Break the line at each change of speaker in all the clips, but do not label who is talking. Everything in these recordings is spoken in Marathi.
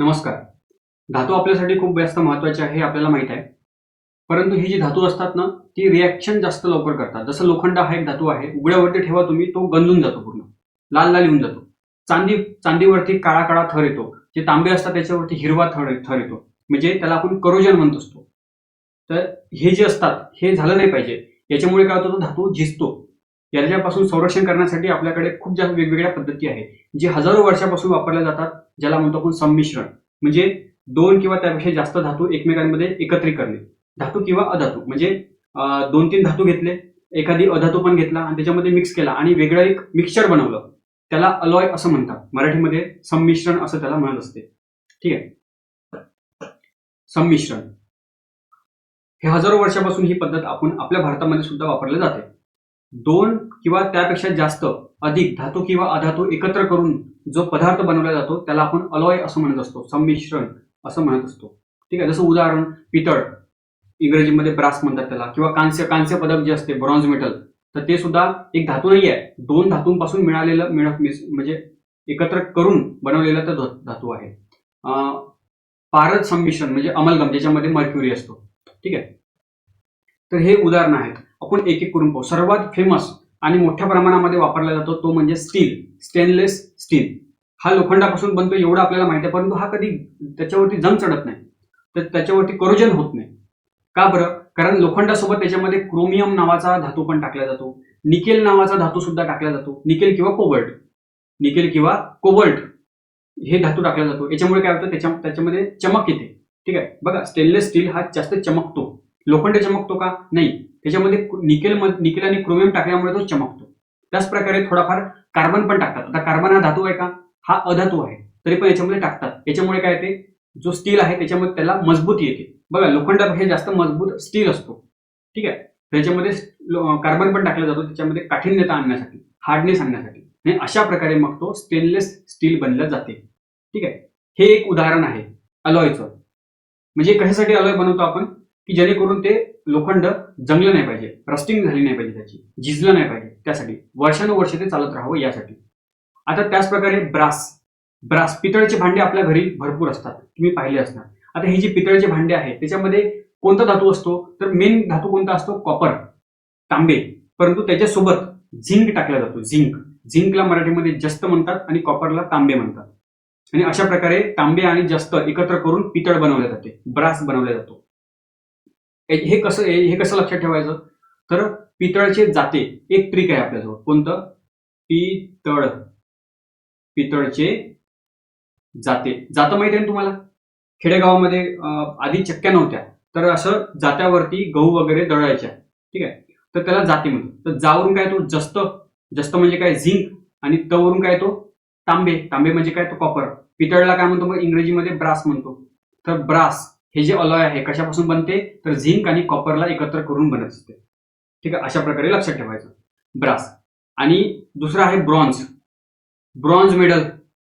नमस्कार. धातू आपल्यासाठी खूप जास्त महत्त्वाचे आहे हे आपल्याला माहीत आहे. परंतु ही जी धातू असतात ना ती रिॲक्शन जास्त लवकर करतात. जसं लोखंड हा एक धातू आहे उघड्यावरती ठेवा तुम्ही तो गंजून जातो पूर्ण. लाल लाल येऊन जातो. चांदी चांदीवरती काळा काळा थर येतो. जे तांबे असतात त्याच्यावरती हिरवा थर थर येतो. म्हणजे त्याला आपण करोजन म्हणत असतो. तर हे जे असतात हे झालं नाही पाहिजे. याच्यामुळे काय होतं तो धातू झिजतो. याच्यापासून संरक्षण करण्यासाठी आपल्याकडे खूप जास्त वेगवेगळ्या पद्धती आहेत जे हजारो वर्षापासून वापरल्या जातात ज्याला म्हणतो आपण संमिश्रण. म्हणजे दोन किंवा त्यापेक्षा जास्त धातू एकमेकांमध्ये एकत्रित करणे. धातू किंवा अधातू. म्हणजे दोन तीन धातू घेतले एखादी अधातू पण घेतला आणि त्याच्यामध्ये मिक्स केला आणि वेगळं एक मिक्सचर बनवलं. त्याला अलॉय असं म्हणतात. मराठीमध्ये संमिश्रण असं त्याला म्हणत असते. ठीक आहे? संमिश्रण. हे हजारो वर्षापासून ही पद्धत आपण आपल्या भारतामध्ये सुद्धा वापरली जाते. दोन किंवा त्यापेक्षा जास्त अधिक धातू किंवा अधातू एकत्र करून जो पदार्थ बनवला जातो त्याला आपण अलॉय असं म्हणत असतो संमिश्रण असं म्हणत असतो. ठीक आहे जसं उदाहरण पितळ इंग्रजीमध्ये ब्रास म्हणतात त्याला किंवा कांस्य कांस्य पदक जे असते ब्रॉन्झ मेटल तर ते सुद्धा एक धातू नाही आहे. दोन धातूंपासून मिळालेलं मिळत मिस- म्हणजे एकत्र करून बनवलेलं तर धातू आहे. अं, पारद संमिश्रण म्हणजे अमलगम ज्याच्यामध्ये मर्क्युरी असतो. ठीक आहे. तर हे उदाहरण आहेत. आपण एक एक करून पाहू. सर्वात फेमस आणि मोठ्या प्रमाणामध्ये वापरला जातो तो म्हणजे स्टील स्टेनलेस स्टील हा लोखंडापासून बनतो एवढं आपल्याला माहिती आहे परंतु हा कधी त्याच्यावरती जंग चढत नाही. तर त्याच्यावरती करोजन होत नाही. का बरं? कारण लोखंडासोबत त्याच्यामध्ये क्रोमियम नावाचा धातू पण टाकला जातो. निकेल नावाचा धातू सुद्धा टाकला जातो. निकेल किंवा कोबल्ट निकेल किंवा कोबल्ट हे धातू टाकला जातो. याच्यामुळे काय होतं? त्याच्या त्याच्यामध्ये चमक येते. ठीक आहे? बघा स्टेनलेस स्टील हा जास्त चमकतो. लोखंड चमकतो का? नाही. त्याच्यामध्ये निकेल निकेल आणि क्रोमियम टाकल्यामुळे तो चमकतो. त्याच प्रकारे थोडाफार कार्बन पण टाकतात. आता कार्बन हा धातू आहे का? हा अधातू आहे. तरी पण याच्यामध्ये टाकतात. याच्यामुळे काय येते? जो स्टील आहे त्याच्यामध्ये त्याला मजबूत येते. बघा लोखंड हे जास्त मजबूत स्टील असतो. ठीक आहे? त्याच्यामध्ये कार्बन पण टाकला जातो. त्याच्यामध्ये काठिण्यता आणण्यासाठी हार्डनेस आणण्यासाठी. आणि अशा प्रकारे मग तो स्टेनलेस स्टील बनलं जाते. ठीक आहे? हे एक उदाहरण आहे. अलॉयचं. म्हणजे कशासाठी अलॉय बनवतो आपण? की जेणेकरून ते लोखंड जंगलं नाही पाहिजे रस्टिंग झाली नाही पाहिजे त्याची झिजलं नाही पाहिजे त्यासाठी. वर्षानुवर्ष ते चालत राहावं यासाठी. आता त्याच प्रकारे ब्रास ब्रास पितळेचे भांडे आपल्या घरी भरपूर असतात. तुम्ही पाहिले असणार. आता हे जे पितळेचे भांडे आहेत त्याच्यामध्ये कोणता धातू असतो? तर मेन धातू कोणता असतो? कॉपर तांबे. परंतु त्याच्यासोबत झिंक टाकला जातो झिंक. झिंकला मराठीमध्ये जस्त म्हणतात आणि कॉपरला तांबे म्हणतात. आणि अशा प्रकारे तांबे आणि जस्त एकत्र करून पितळ बनवले जाते ब्रास बनवला जातो. हे कसं हे कसं लक्षात ठेवायचं? तर पितळचे जाते एक ट्रिक आहे आपल्याजवळ. कोणतं? पितळ. पितळचे जाते. जातं माहिती आहे ना तुम्हाला? खेडेगावामध्ये आधी चक्क्या नव्हत्या. तर असं जात्यावरती गहू वगैरे दळायच्या. ठीक आहे? तर त्याला जाते म्हणतो तर जावरून काय तो जस्त जस्त म्हणजे काय? झिंक. आणि तवरून काय तो? तांबे. तांबे म्हणजे काय? तो कॉपर पितळला काय म्हणतो मग? इंग्रजीमध्ये ब्रास म्हणतो. तर ब्रास. हे जे अलॉय आहे कशापासून बनते? तर झिंक आणि कॉपरला एकत्र करून बनत असते. ठीक आहे? अशा प्रकारे लक्षात ठेवायचं. ब्रास. आणि दुसरं आहे bronze. Bronze medal.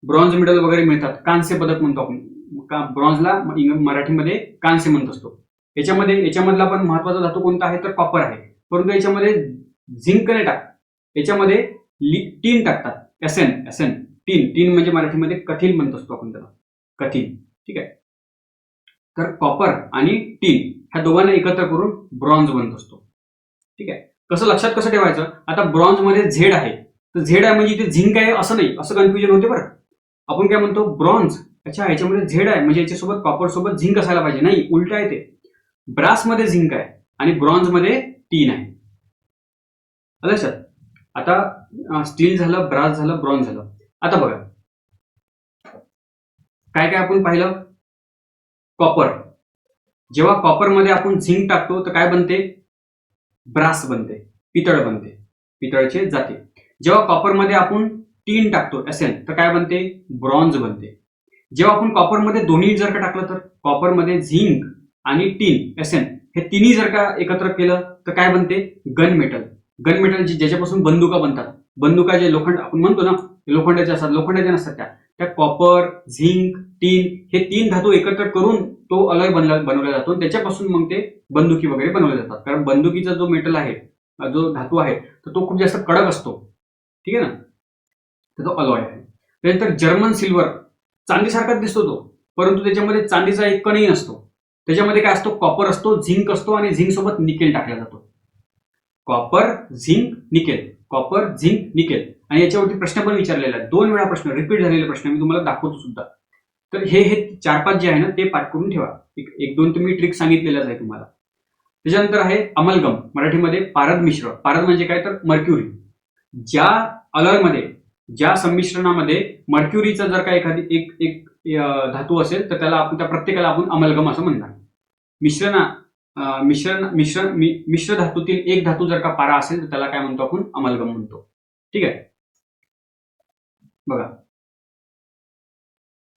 Bronze medal वगैरे मिळतात. कांस्य पदक म्हणतो आपण. का ब्रॉन्झला मराठीमध्ये कांस्य म्हणत असतो. याच्यामध्ये याच्यामधला पण महत्त्वाचा धातू कोणता आहे? तर कॉपर आहे. परंतु याच्यामध्ये झिंक नाही टाकतात याच्यामध्ये लि- टीन टाकतात. S N S N. Tin. Tin म्हणजे मराठीमध्ये कठीण म्हणत असतो आपण त्याला. कठीण. ठीक आहे? तर कॉपर आणि टीन ह्या दोघांना एकत्र करून ब्रॉन्झ बनत असतो. ठीक आहे? कसं लक्षात कसं ठेवायचं? आता ब्रॉन्झमध्ये झेड आहे. तर झेड आहे म्हणजे इथे झिंक आहे असं नाही. असं कन्फ्युजन होते बरं. आपण काय म्हणतो? ब्रॉन्झ अच्छा याच्यामध्ये झेड आहे. म्हणजे याच्यासोबत कॉपर सोबत झिंक असायला पाहिजे. नाही उलट आहे ते. ब्रासमध्ये झिंक आहे आणि ब्रॉन्झमध्ये टीन आहे. आलं लक्षात? आता स्टील झालं ब्रास झालं ब्रॉन्झ झालं. आता बघा. काय काय आपण पाहिलं? कॉपर जेव्हा कॉपरमध्ये आपण झिंक टाकतो तर काय बनते? ब्रास बनते पितळ बनते पितळचे जाते. जेव्हा कॉपरमध्ये आपण टीन टाकतो असेल तर काय बनते? ब्रॉन्झ बनते. जेव्हा आपण कॉपरमध्ये दोन्ही जर का टाकलं तर कॉपरमध्ये झिंक आणि टीन एसेन हे तिन्ही जर का एकत्र केलं तर काय बनते? गन मेटल गन मेटल जी ज्याच्यापासून बंदुका बनतात. बंदुका जे लोखंड आपण म्हणतो ना लोखंडाचे असतात लोखंडाचे नसतात त्या. त्या कॉपर झिंक टीन हे तीन धातू एकत्र करून तो अलॉय बनला बनवला जातो. त्याच्यापासून मग ते बंदुकी वगैरे बनवले जातात. कारण बंदुकीचा जो मेटल आहे जो धातू आहे तर तो खूप जास्त कडक असतो. ठीक आहे ना? तर तो अलॉय आहे. त्यानंतर जर्मन सिल्वर चांदीसारखाच दिसतो तो. परंतु त्याच्यामध्ये चांदीचा एक कणही नसतो. त्याच्यामध्ये काय असतो? कॉपर असतो झिंक असतो आणि झिंक सोबत निकेल टाकला जातो. Copper zinc nickel copper zinc nickel आणि याच्यावरती प्रश्न पण विचारलेला आहे. दोन वेळा प्रश्न रिपीट झालेले प्रश्न मी तुम्हाला दाखवतो सुद्धा. तर हे हे चार पाच जे आहे ना ते पाठ करून ठेवा. एक एक दोन तुम्ही ट्रिक सांगितलेल्याच आहे तुम्हाला. त्याच्यानंतर आहे अमलगम मराठीमध्ये पारद मिश्र. पारद म्हणजे काय? तर मर्क्युरी. ज्या अलॉयमध्ये ज्या संमिश्रणामध्ये मर्क्युरीचा जर का एखादी एक एक धातू असेल तर त्याला आपण त्या प्रत्येकाला आपण अमलगम असं म्हणणार. मिश्रणा मिश्रण मिश्रण मिश्र धातूतील एक धातू जर का पारा असेल तर त्याला काय म्हणतो आपण? अमलगम म्हणतो. ठीक आहे? बघा.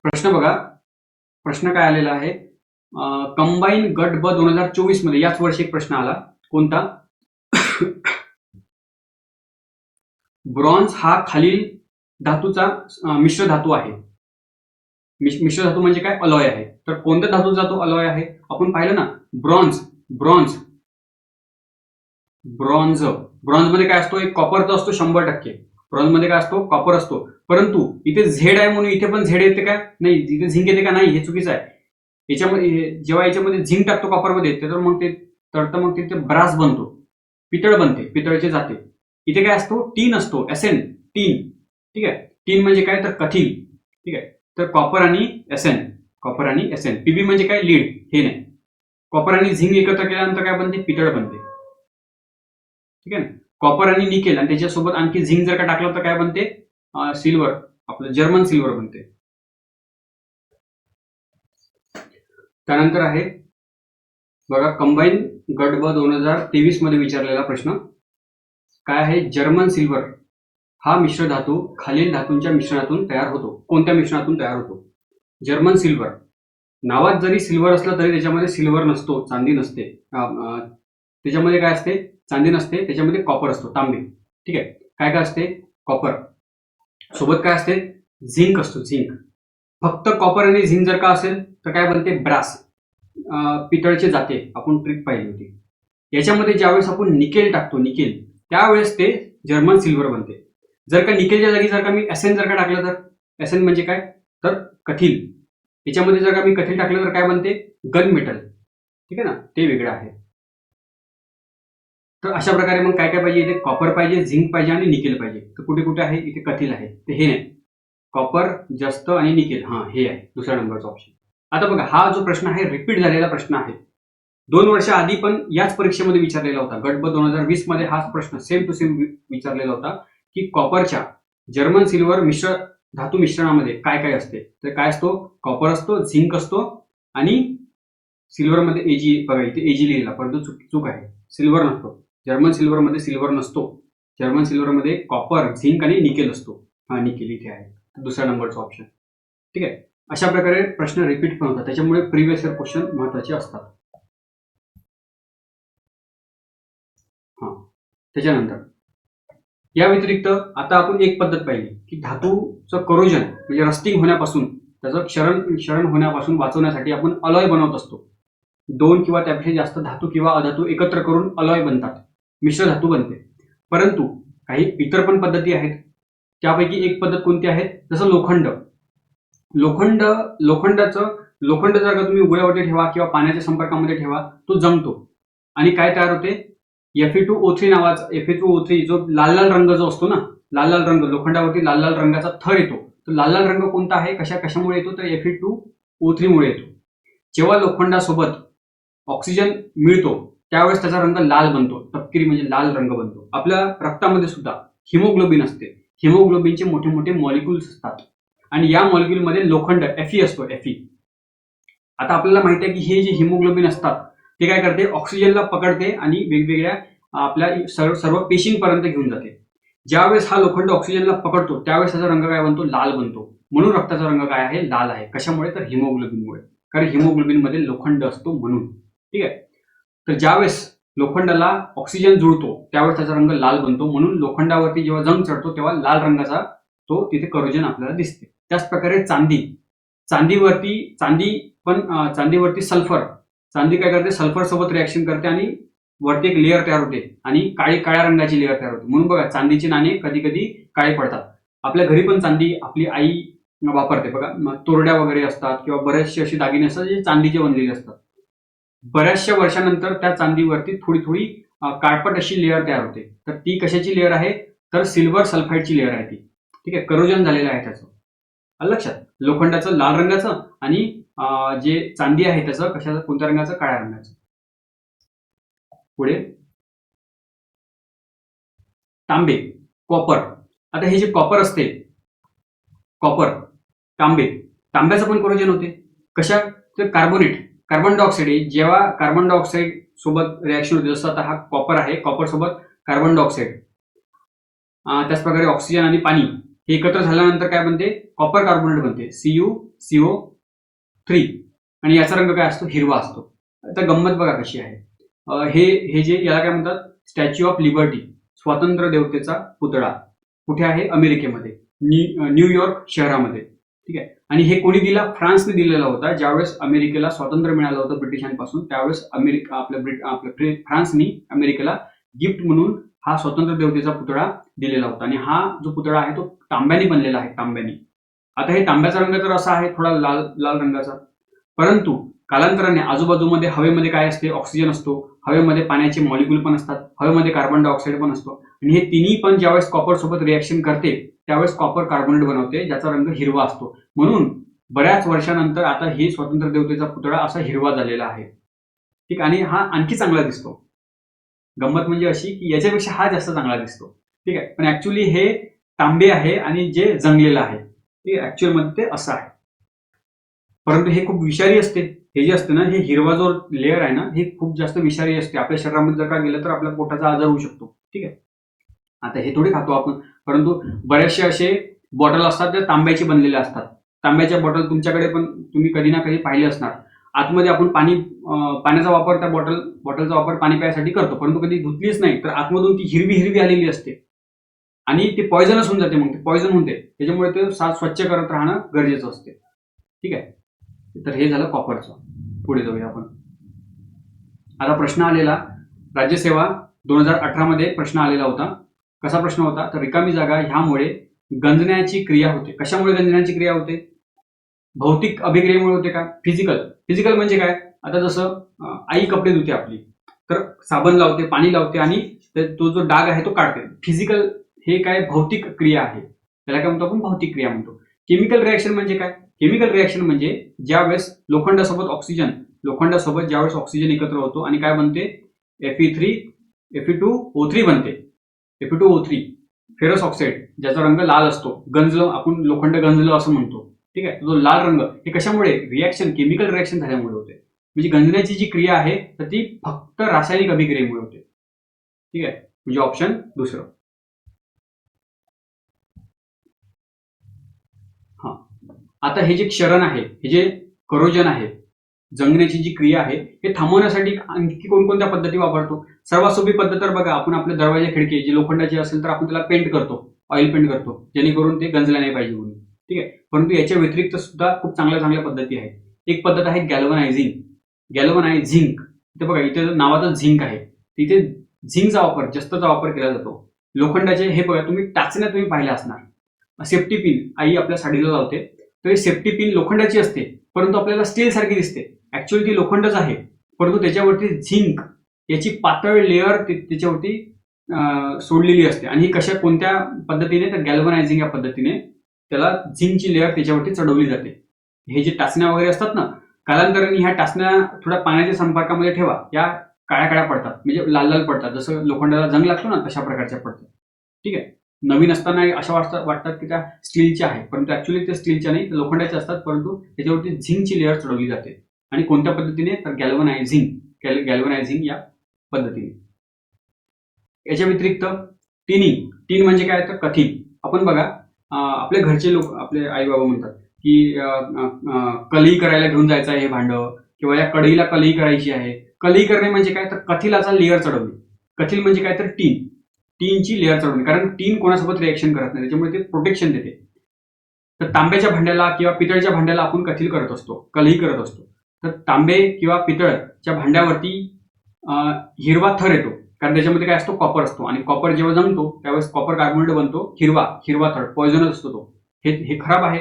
प्रश्न बघा. प्रश्न काय आलेला आहे? कंबाईन गट ब दोन हजार चोवीसमध्ये याच वर्षी एक प्रश्न आला. कोणता? ब्रॉन्झ हा खालील धातूचा मिश्र धातू आहे. मिश्र धातू म्हणजे काय? अलॉय आहे. तर कोणत्या धातूचा तो अलॉय आहे? आपण पाहिलं ना? Bronze bronze. ब्रॉन्झ. ब्रॉन्झमध्ये काय असतो? एक कॉपरचा असतो शंभर टक्के. ब्रॉन्झमध्ये काय असतो? कॉपर असतो. परंतु इथे झेड आहे म्हणून इथे पण झेड येते का नाही इथे झिंक येते का? नाही हे चुकीचं आहे. याच्यामध्ये जेव्हा याच्यामध्ये झिंक टाकतो कॉपरमध्ये तर मग ते तर मग तिथे ब्रास बनतो. पितळ बनते पितळचे जाते. इथे काय असतो? टीन असतो. एसएन टीन ठीक आहे? टीन म्हणजे काय? तर कथील. ठीक आहे? तर कॉपर आणि एसएन कॉपर आणि एसएन पीबी म्हणजे काय? लीड हे नाही. कॉपर आणि झिंक एकत्र केल्यानंतर काय बनते? पितळ बनते. ठीक आहे ना? कॉपर आणि निकेल आणि त्याच्यासोबत आणखी झिंक जर का टाकलं तर काय बनते? सिल्वर आपलं जर्मन सिल्वर बनते. त्यानंतर आहे बघा कंबाईन गट ब दोन हजार तेवीसमध्ये विचारलेला प्रश्न. काय आहे? जर्मन सिल्वर हा मिश्र धातू खालील धातूंच्या मिश्रणातून तयार होतो. कोणत्या मिश्रणातून तयार होतो? जर्मन सिल्वर नावात जरी सिल्वर असलं तरी त्याच्यामध्ये सिल्वर नसतो चांदी नसते. त्याच्यामध्ये काय असते? चांदी नसते त्याच्यामध्ये कॉपर असतो तांबे. ठीक आहे? काय काय असते? कॉपर सोबत काय असते? झिंक असतो झिंक फक्त कॉपर आणि झिंक जर का असेल तर काय बनते? ब्रास पितळचे जाते. आपण ट्रिक पाहिली होती. याच्यामध्ये ज्यावेळेस आपण निकेल टाकतो निकेल त्यावेळेस ते जर्मन सिल्वर बनते. जर का निकेलच्या जागी जर का मी एसएन जर का टाकलं तर एसएन म्हणजे काय? तर कथील याच्यामध्ये जर का मी कथील टाकलं तर काय बनते? गन मेटल ठीक आहे ना? ते वेगळं आहे. तर अशा प्रकारे मग काय काय पाहिजे? इथे कॉपर पाहिजे झिंक पाहिजे आणि निकेल पाहिजे. तर कुठे कुठे आहे? इथे कथील आहे. ते हे नाही. कॉपर जास्त आणि निकेल हा हे आहे. दुसऱ्या नंबरचा ऑप्शन आता बघा हा जो प्रश्न आहे रिपीट झालेला प्रश्न आहे. दोन वर्ष आधी पण याच परीक्षेमध्ये विचारलेला होता. गट ब दोन हजार वीसमध्ये हाच प्रश्न सेम टू सेम विचारलेला होता की कॉपरच्या जर्मन सिल्वर मिश्र धातू मिश्रणामध्ये काय काय असते? तर काय असतो? कॉपर असतो झिंक असतो आणि सिल्वरमध्ये एजी बघा इथे एजी लिहिला परंतु चूक चूक आहे. सिल्वर नसतो. जर्मन सिल्वरमध्ये सिल्वर नसतो. जर्मन सिल्वरमध्ये कॉपर झिंक आणि निकेल असतो. हा निकेल इथे आहे. दुसऱ्या नंबरचा ऑप्शन ठीक आहे? अशा प्रकारे प्रश्न रिपीट पण होतात. त्याच्यामुळे प्रिव्हियस इयर क्वेश्चन महत्त्वाचे असतात. हा. त्याच्यानंतर या व्यतिरिक्त आता आपण एक पद्धत पाहिली की धातूचं करोजन म्हणजे रस्टिंग होण्यापासून त्याचं क्षरण क्षरण होण्यापासून वाचवण्यासाठी आपण अलॉय बनवत असतो. दोन किंवा त्यापेक्षा जास्त धातू किंवा अधातू एकत्र करून अलॉय बनतात. मिश्र धातू बनते. परंतु काही इतर पण पद्धती आहेत. त्यापैकी एक पद्धत कोणती आहे? जसं लोखंड. लोखंड लोखंडाचं लोखंड जर का तुम्ही उघड्यावरती ठेवा किंवा पाण्याच्या संपर्कामध्ये ठेवा तो जमतो. आणि काय तयार होते? F E two O three नावाचा एफ टू ओ थ्री जो लाल लाल रंग जो असतो ना लाल लाल रंग लोखंडावरती लाल लाल रंगाचा थर येतो. तो लाल लाल रंग कोणता आहे? कशा कशामुळे येतो? तर एफ ई टू ओ थ्रीमुळे येतो. जेव्हा लोखंडासोबत ऑक्सिजन मिळतो त्यावेळेस त्याचा रंग लाल बनतो तपकिरी म्हणजे लाल रंग बनतो. आपल्या रक्तामध्ये सुद्धा हिमोग्लोबिन असते. हिमोग्लोबिनचे मोठे मोठे मॉलिक्युल्स असतात. आणि या मॉलिक्युलमध्ये लोखंड एफई असतो एफई आता आपल्याला माहिती आहे की हे जे हिमोग्लोबिन असतात ते काय करते? ऑक्सिजनला पकडते आणि वेगवेगळ्या आपल्या सर्व सर्व पेशींपर्यंत घेऊन जाते. ज्यावेळेस हा लोखंड ऑक्सिजनला पकडतो त्यावेळेस त्याचा रंग काय बनतो? लाल बनतो. म्हणून रक्ताचा रंग काय आहे? लाल आहे. कशामुळे? तर हिमोग्लोबिनमुळे. कारण हिमोग्लोबिनमध्ये लोखंड असतो म्हणून. ठीक आहे? तर ज्यावेळेस लोखंडाला ऑक्सिजन जुळतो त्यावेळेस त्याचा रंग लाल बनतो. म्हणून लोखंडावरती जेव्हा जंग चढतो तेव्हा लाल रंगाचा तो तिथे करोजन आपल्याला दिसते. त्याच प्रकारे चांदी. चांदीवरती चांदी पण चांदीवरती सल्फर चांदी काय करते? सल्फर सोबत रिॲक्शन करते आणि वरती एक लेअर तयार होते आणि काळी काळ्या रंगाची लेअर तयार होते. म्हणून बघा चांदीचे नाणे कधी कधी काळे पडतात. आपल्या घरी पण चांदी आपली आई वापरते. बघा मग तोरड्या वगैरे असतात किंवा बरेचसे असे दागिने असतात जे चांदीचे बनलेले असतात. बऱ्याचशा वर्षानंतर त्या चांदीवरती थोडी थोडी काळपट अशी लेअर तयार होते. तर ती कशाची लेअर आहे? तर सिल्वर सल्फाईडची लेअर आहे ती. ठीक आहे? करोजन झालेलं आहे त्याचं. लक्षात? लोखंडाचं लाल रंगाचं आणि जे चांदी आहे त्याचं कशाचं? कोणत्या रंगाचं? काळ्या रंगाचं. पुढे. तांबे. कॉपर आता हे जे कॉपर असते कॉपर तांबे. तांब्याचं पण कोरोजन होते. कशा? तर कार्बोनेट कार्बन डायऑक्साईड आहे. जेव्हा कार्बन डायऑक्साईड सोबत रिॲक्शन होते जसं आता हा कॉपर आहे कॉपर सोबत कार्बन डायऑक्साईड त्याचप्रकारे ऑक्सिजन आणि पाणी हे एकत्र झाल्यानंतर काय बनते? कॉपर कार्बोनेट बनते. सीयू सीओ थ्री आणि याचा रंग काय असतो? हिरवा असतो. आता गंमत बघा कशी आहे. हे हे जे याला काय म्हणतात? स्टॅच्यू ऑफ लिबर्टी स्वातंत्र्य देवतेचा पुतळा. कुठे आहे? अमेरिकेमध्ये. न्यू न्यूयॉर्क शहरामध्ये. ठीक आहे? आणि हे कोणी दिला? फ्रान्सने दिलेला होता. ज्यावेळेस अमेरिकेला स्वातंत्र्य मिळालं होतं ब्रिटिशांपासून त्यावेळेस अमेरिका आपल्या ब्रिट आपल्या फ्रान्सनी अमेरिकेला गिफ्ट म्हणून हा स्वतंत्र देवतेचा पुतळा दिलेला होता. आणि हा जो पुतळा आहे तो तांब्याने बनलेला आहे तांब्याने. आता हे तांब्याचा रंग तर असा आहे थोडा लाल लाल रंगाचा. परंतु कालांतराने आजूबाजूमध्ये हवेमध्ये काय असते? ऑक्सिजन असतो. हवेमध्ये पाण्याचे मॉलिक्युल पण असतात. हवेमध्ये कार्बन डायऑक्साईड पण असतो. आणि हे तिन्ही पण ज्यावेळेस कॉपर सोबत रिॲक्शन करते त्यावेळेस कॉपर कार्बोनेट बनवते ज्याचा रंग हिरवा असतो. म्हणून बऱ्याच वर्षानंतर आता ही स्वातंत्र्य देवतेचा पुतळा असा हिरवा झालेला आहे. ठीक आणि हा आणखी चांगला दिसतो. गंमत म्हणजे अशी की याच्यापेक्षा हा जास्त चांगला दिसतो. ठीक आहे पण ऍक्च्युली हे तांबे आहे आणि जे जंगलेलं आहे. ठीक आहे ऍक्च्युअलमध्ये ते असं आहे. परंतु हे खूप विषारी असते हे जे असते ना हे हिरवा जो लेअर आहे ना हे खूप जास्त विषारी असते. आपल्या शरीरामध्ये जर का गेलं तर आपल्या पोटाचा आजार होऊ शकतो. ठीक आहे आता हे थोडी खातो आपण. परंतु बरेचसे असे बॉटल असतात त्या तांब्याचे बनलेले असतात. तांब्याच्या बॉटल तुमच्याकडे पण तुम्ही कधी ना कधी पाहिले असणार. आतमध्ये आपण पाणी पाण्याचा वापर त्या बॉटल बॉटलचा वापर पाणी प्यायसाठी करतो. परंतु कधी धुतलीच नाही तर आतमधून ती हिरवी हिरवी आलेली असते. आणि ते पॉयझनच होऊन जाते मग ते पॉयझन होते त्याच्यामुळे ते साफ स्वच्छ करत राहणं गरजेचं असते. ठीक आहे? तर हे झालं कॉपरचं पुढे जाऊया आपण. आता प्रश्न आलेला राज्यसेवा दोन हजार अठरा मध्ये प्रश्न आलेला होता. कसा प्रश्न होता? तर रिकामी जागा ह्यामुळे गंजण्याची क्रिया होते. कशामुळे गंजण्याची क्रिया होते? भौतिक अभिक्रियेमुळे होते का? फिजिकल फिजिकल म्हणजे काय? आता जसं आई कपडे धुते आपली तर साबण लावते पाणी लावते आणि तो जो डाग आहे तो काढते. फिजिकल हे काय? भौतिक क्रिया आहे. त्याला काय म्हणतो आपण? भौतिक क्रिया म्हणतो. केमिकल रिॲक्शन म्हणजे काय? केमिकल रिॲक्शन म्हणजे ज्यावेळेस लोखंडासोबत ऑक्सिजन लोखंडासोबत ज्यावेळेस ऑक्सिजन एकत्र होतो आणि काय बनते? F E three F E two O three बनते. F two O three ferrous oxide ज्याचा रंग लाल असतो. गंजलं आपण लोखंड गंजलं असं म्हणतो. ठीक आहे? जो लाल रंग हे कशामुळे? रिॲक्शन केमिकल रिॲक्शन झाल्यामुळे होते. म्हणजे गंजण्याची जी क्रिया आहे तर ती फक्त रासायनिक अभिक्रियेमुळे होते. ठीक आहे? म्हणजे ऑप्शन दुसरं. हा. आता हे जे क्षरण आहे हे जे करोजन आहे जंगण्याची जी क्रिया आहे हे थांबवण्यासाठी आणखी कोणकोणत्या पद्धती वापरतो? सर्वात सोपी पद्धत तर बघा आपण आपल्या दरवाजे खिडकी जी लोखंडाची असेल तर आपण त्याला पेंट करतो ऑइल पेंट करतो जेणेकरून ते गंजल्या नाही पाहिजे म्हणून. ठीक आहे? परंतु याच्या व्यतिरिक्त सुद्धा खूप चांगल्या चांगल्या पद्धती आहेत. एक पद्धत आहे गॅल्वनायझिंग झिंक इथे बघा इथे नावाचं झिंक आहे. तिथे झिंकचा वापर जास्तचा वापर केला जातो. लोखंडाचे हे बघा तुम्ही टाचण्या तुम्ही पाहिल्या असणार. सेफ्टी पिन आई आपल्या साडीला लावते. तर हे सेफ्टी पिन लोखंडाची असते परंतु आपल्याला स्टील सारखी दिसते. ऍक्च्युअली ती लोखंडच आहे. परंतु त्याच्यावरती झिंक याची पातळ लेअर त्याच्यावरती सोडलेली असते. आणि ही कशा कोणत्या पद्धतीने तर गॅल्वनायझिंग या पद्धतीने त्याला झिंकची लेअर त्याच्यावरती चढवली जाते. हे जे टाचण्या वगैरे असतात ना कालांतराने ह्या टाचण्या थोड्या पाण्याच्या संपर्कामध्ये ठेवा. या काळ्या काळ्या पडतात म्हणजे लाल लाल पडतात. जसं लोखंडाला जंग लागतो ना तशा प्रकारच्या पडतात. ठीक आहे? नवीन असताना अशा वाटतात वाटतात की त्या स्टीलच्या आहे परंतु ऍक्च्युली ते स्टीलच्या नाही लोखंडाच्या असतात. परंतु त्याच्यावरती झिंकची लेअर चढवली जाते. आणि कोणत्या पद्धतीने? तर गॅल्वनायझिंग गॅल्वनायझिंग या पद्धतीने. याच्या व्यतिरिक्त टिनिंग टीन म्हणजे काय? तर कथित. आपण बघा आपले घरचे लोक आपले आई बाबा म्हणतात की कलई करायला घेऊन जायचं आहे हे भांडं किंवा या कढईला कलई करायची आहे. कलई करणे म्हणजे काय? तर कथिलाचा लेअर चढवणे. कथिल म्हणजे काय? तर टीन टीनची लेअर चढवणे. कारण टीन कोणासोबत रिॲक्शन करत नाही. त्याच्यामुळे ते प्रोटेक्शन देते. तर तांब्याच्या भांड्याला किंवा पितळच्या भांड्याला आपण कथिल करत असतो. कलई करत असतो. तर तांबे किंवा पितळच्या भांड्यावरती हिरवा थर येतो. कारण त्याच्यामध्ये काय असतो? कॉपर असतो. आणि कॉपर जेव्हा जमतो त्यावेळेस कॉपर कार्बोनेट बनतो. हिरवा हिरवा थर पॉयझनच असतो तो. हे हे खराब आहे.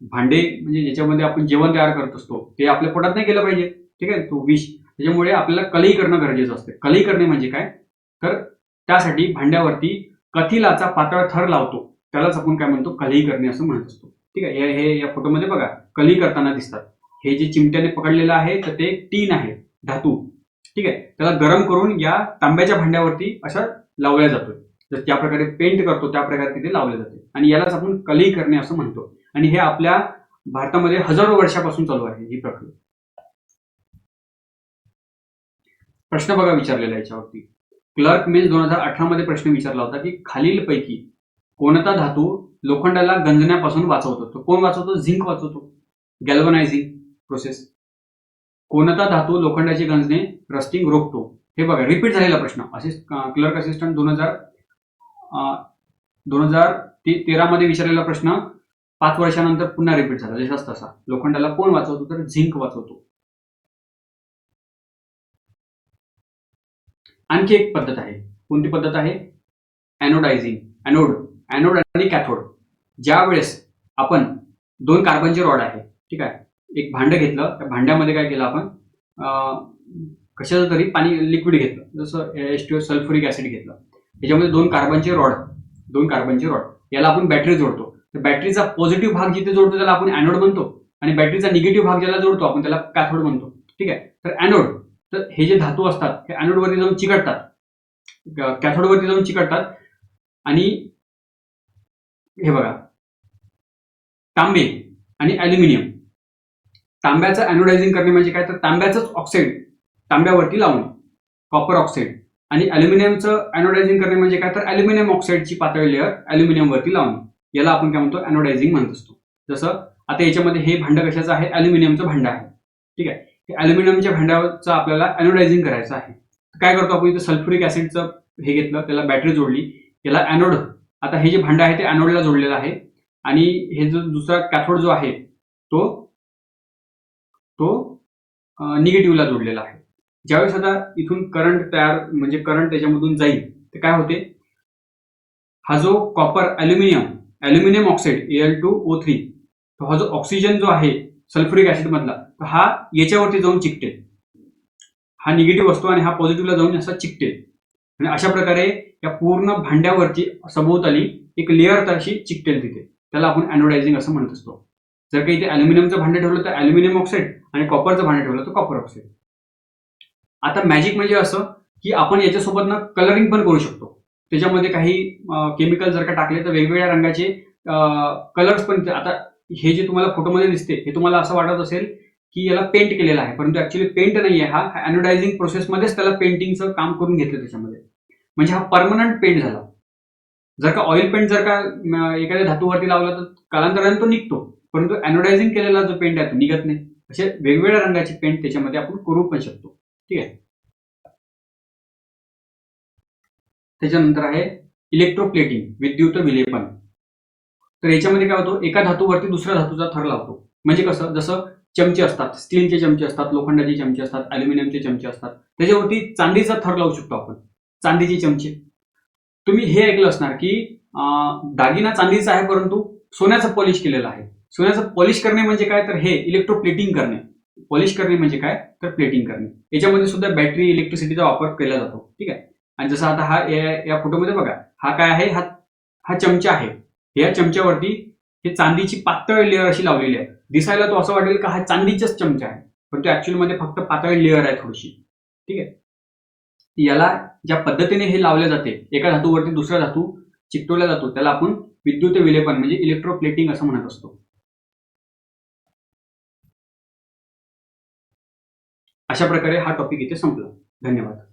भांडे म्हणजे ज्याच्यामध्ये आपण जेवण तयार करत असतो ते आपल्या पोटात नाही गेलं पाहिजे. ठीक आहे? तो विष. त्याच्यामुळे आपल्याला कलई करणं गरजेचं असते. कलई करणे म्हणजे काय? तर त्यासाठी भांड्यावरती कथिलाचा पातळ थर लावतो. त्यालाच आपण काय म्हणतो? कलई करणे असं म्हणत असतो. ठीक आहे? हे- हे या फोटोमध्ये बघा. कलई करताना दिसतात. हे जे चिमट्याने पकडलेलं आहे तर ते टीन आहे धातू. ठीक आहे? त्याला गरम करून या तांब्याच्या भांड्यावरती अशा लावल्या जातोय. जर त्या प्रकारे पेंट करतो त्या प्रकारे तिथे लावले जाते. आणि यालाच आपण कलई करणे असं म्हणतो. आणि हे आपल्या भारतामध्ये हजारो वर्षापासून चालू आहे ही प्रक्रिया. प्रश्न बघा विचारलेला याच्यावरती. क्लर्क मेल दोन हजार अठरा मध्ये प्रश्न विचारला होता की खालीलपैकी कोणता धातू लोखंडाला गंजण्यापासून वाचवतो? तो कोण वाचवतो? झिंक वाचवतो. गॅल्वनायझिंग प्रोसेस कोणता धातू लोखंडाची गंजने रस्टिंग रोखतो? हे बघा रिपीट झालेला प्रश्न. असिस्ट क्लर्क असिस्टंट दोन हजार दोन हजार तेरा मध्ये विचारलेला प्रश्न पाच वर्षानंतर पुन्हा रिपीट झाला जसाच तसा. लोखंडाला कोण वाचवतो? तर झिंक वाचवतो. आणखी एक पद्धत आहे. कोणती पद्धत आहे? अॅनोडायझिंग अॅनोड अॅनोड आणि कॅथोड ज्या वेळेस आपण दोन कार्बनचे रॉड आहे ठीक आहे एक भांडं घेतलं. त्या भांड्यामध्ये काय केलं आपण? कशाचं तरी पाणी लिक्विड घेतलं. जसं S T O sulphuric acid घेतलं. त्याच्यामध्ये दोन कार्बनचे रॉड. दोन कार्बनचे रॉड. याला आपण बॅटरी जोडतो. तर बॅटरीचा पॉझिटिव्ह भाग जिथे जोडतो त्याला आपण अॅनोड म्हणतो. आणि बॅटरीचा निगेटिव्ह भाग ज्याला जोडतो आपण त्याला कॅथोड म्हणतो. ठीक आहे? तर अॅनोड तर हे जे धातू असतात हे अॅनोडवरती जाऊन चिकटतात. कॅथोडवरती जाऊन चिकटतात. आणि हे बघा. तांबे आणि ॲल्युमिनियम तांब्याचं अॅनोडायझिंग करणे म्हणजे काय? तर तांब्याचंच ऑक्साईड तांब्यावरती लावणे. कॉपर ऑक्साईड आणि अल्युमिनियमचं अॅनोडायझिंग करणे म्हणजे काय? तर अल्युमिनियम ऑक्साईडची पातळी लेअर अल्युमिनियमवरती लावणे. याला आपण काय म्हणतो? अॅनोडायझिंग म्हणत असतो. जसं आता याच्यामध्ये हे भांडं कशाचं आहे? अल्युमिनियमचं भांडं आहे. ठीक आहे? हे अल्युमिनियमच्या भांड्याचं आपल्याला अॅनोडायझिंग करायचं आहे. काय करतो आपण इथं? सल्फ्युरिक ऍसिडचं हे घेतलं त्याला बॅटरी जोडली. त्याला अॅनोड आता हे जे भांडं आहे ते अॅनोडला जोडलेलं आहे. आणि हे जो दुसरा कॅथोड जो आहे तो तो निगेटिव्हला जोडलेला आहे. ज्यावेळेस आता इथून करंट तयार म्हणजे करंट त्याच्यामधून जाईल तर काय होते? हा जो copper aluminium aluminium oxide L two O three हा जो ऑक्सिजन जो आहे सल्फ्युरिक ऍसिड मधला तर हा याच्यावरती जाऊन चिकटेल हा निगेटिव्ह असतो आणि हा पॉझिटिव्हला जाऊन असा चिकटेल आणि अशा प्रकारे या पूर्ण भांड्यावरची सभोवताली एक लेअर तशी चिकटेल तिथे. त्याला आपण अॅनोडायझिंग असं म्हणत असतो. जर काही इथे अल्युमिनियमचं भांडं ठेवलं तर अल्युमिनियम ऑक्साईड आणि कॉपरचं भांडं ठेवलं तर कॉपर ऑक्साईड आता मॅजिक म्हणजे असं की आपण याच्यासोबत ना कलरिंग पण करू शकतो. त्याच्यामध्ये काही केमिकल जर का टाकले तर वेगवेगळ्या रंगाचे कलर्स पण आता हे जे तुम्हाला फोटोमध्ये दिसते हे तुम्हाला असं वाटत असेल की याला पेंट केलेलं आहे परंतु ऍक्च्युली पेंट नाही आहे. हा अॅनोडायझिंग प्रोसेसमध्येच त्याला पेंटिंगचं काम करून घेतलं त्याच्यामध्ये. म्हणजे हा परमनंट पेंट झाला. जर का ऑइल पेंट जर का एखाद्या धातूवरती लावला तर कालांतराने तो निघतो. परंतु अॅनोडायझिंग केलेला जो पेंट आहे तो निघत नाही. असे वेगवेगळ्या रंगाचे पेंट त्याच्यामध्ये आपण करू पण शकतो. ठीक आहे? त्याच्यानंतर आहे इलेक्ट्रोप्लेटिंग विद्युत विलेपन. तर याच्यामध्ये काय होतो? एका धातूवरती दुसऱ्या धातूचा थर लावतो. म्हणजे कसं? जसं चमचे असतात स्टीलचे चमचे असतात लोखंडाचे चमचे असतात अल्युमिनियमचे चमचे असतात. त्याच्यावरती चांदीचा थर लावू शकतो आपण. चांदीचे चमचे. तुम्ही हे ऐकलं असणार की दागिना चांदीचा आहे परंतु सोन्याचं पॉलिश केलेलं आहे. सोन्याचं पॉलिश करणे म्हणजे काय? तर हे इलेक्ट्रोप्लेटिंग करणे. पॉलिश करणे म्हणजे काय? तर प्लेटिंग करणे. याच्यामध्ये सुद्धा बॅटरी इलेक्ट्रिसिटीचा वापर केला जातो. ठीक आहे? आणि जसं आता हा या- फोटोमध्ये बघा. हा काय आहे? हा हा चमचा आहे. या चमच्यावरती हे चांदीची पातळ लेअर अशी लावलेली आहे. दिसायला तो असं वाटेल का हा चांदीचाच चमचा आहे. पण तो ऍक्च्युअलमध्ये फक्त पातळ लेअर आहे थोडीशी. ठीक आहे? याला ज्या पद्धतीने हे लावले जाते एका धातूवरती दुसरा धातू चिकटवला जातो. त्याला आपण विद्युत विलेपन म्हणजे इलेक्ट्रोप्लेटिंग असं म्हणत असतो. अशा प्रकारे हा टॉपिक इथे संपला. धन्यवाद.